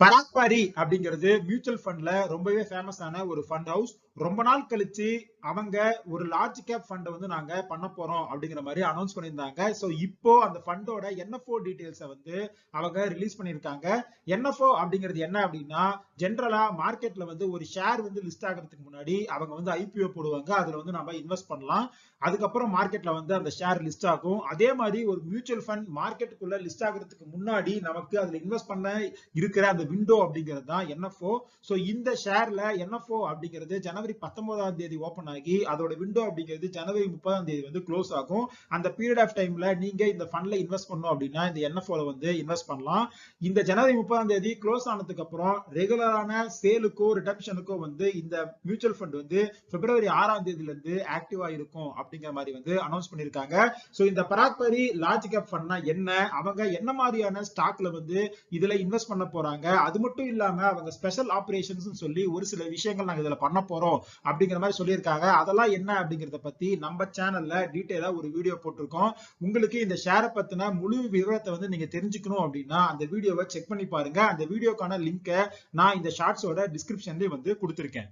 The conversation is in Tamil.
பராக்பாரி அப்படிங்கிறது மியூச்சுவல் ஃபண்ட்ல ரொம்பவே ஃபேமஸான ஒரு ஃபண்ட் ஹவுஸ் ரொம்ப நாள் கழிச்சு அவங்க ஒரு லார்ஜ் கேப் ஃபண்டை வந்து நாங்க பண்ண போறோம் அப்படிங்கிற மாதிரி அனௌன்ஸ் பண்ணியிருந்தாங்க. ஸோ இப்போ அந்த ஃபண்டோட என்எஃப்ஓ டீடைல்ஸை வந்து அவங்க ரிலீஸ் பண்ணியிருக்காங்க. என்எஃப்ஓ அப்படிங்கிறது என்ன அப்படின்னா ஜென்ரலா மார்க்கெட்ல வந்து ஒரு ஷேர் வந்து லிஸ்ட் ஆகிறதுக்கு முன்னாடி அவங்க வந்து ஐபிஓ போடுவாங்க. அதுல வந்து நம்ம இன்வெஸ்ட் பண்ணலாம். அதுக்கப்புறம் மார்க்கெட்ல வந்து அந்த ஷேர் லிஸ்ட் ஆகும். அதே மாதிரி ஒரு மியூச்சுவல் ஃபண்ட் மார்க்கெட்டுக்குள்ள லிஸ்ட் ஆகிறதுக்கு முன்னாடி நமக்கு அதுல இன்வெஸ்ட் பண்ண இருக்கிற அந்த விண்டோ அப்படிங்கிறது தான் என்எஃப்ஓ ஸோ இந்த ஷேர்ல என்எஃப்ஓ அப்படிங்கிறது ஜனவரி பத்தொன்பதாம் தேதி ஓப்பன் ஆகி அதோட விண்டோ அப்படிங்கிறது ஜனவரி முப்பதாம் தேதி வந்து க்ளோஸ் ஆகும். அந்த பீரியட் ஆஃப் டைம்ல நீங்க இந்த ஃபண்ட்ல இன்வெஸ்ட் பண்ணோம் அப்படின்னா இந்த என்எஃப்ஓல வந்து இன்வெஸ்ட் பண்ணலாம். இந்த ஜனவரி முப்பதாம் தேதி க்ளோஸ் ஆனதுக்கு அப்புறம் ரெகுலரான சேலுக்கோ ரிடம்ஷனுக்கோ வந்து இந்த மியூச்சுவல் ஃபண்ட் வந்து பிப்ரவரி ஆறாம் தேதியில இருந்து ஆக்டிவா இருக்கும் அப்படிங்கிற மாதிரி வந்து அனௌன்ஸ் பண்ணிருக்காங்க சோ இந்த பராக்பரி லார்ஜ் கேப் ஃபண்ட்னா என்ன? அவங்க என்ன மாதிரியான ஸ்டாக்ல வந்து இதுல இன்வெஸ்ட் பண்ண போறாங்க? அது மட்டும் இல்லாம அவங்க ஸ்பெஷல் ஆபரேஷன்ஸ் சொல்லி ஒரு சில விஷயங்கள் நாங்க இதுல பண்ண போறோம். அப்படிங்கிற மாதிரி சொல்லியிருக்காங்க. அதெல்லாம் என்ன அப்படிங்கறத பத்தி நம்ம சேனல்ல டீட்டெயிலா ஒரு வீடியோ போட்டிருக்கோம். உங்களுக்கு இந்த ஷேரை பத்தின முழு விவரத்தை வந்து நீங்க தெரிஞ்சுக்கணும் அப்படின்னா அந்த வீடியோவை செக் பண்ணி பாருங்க. அந்த வீடியோக்கான லிங்கை நான் இந்த ஷார்ட்ஸோட டிஸ்கிரிப்ஷன்லயே வந்து கொடுத்துருக்கேன்.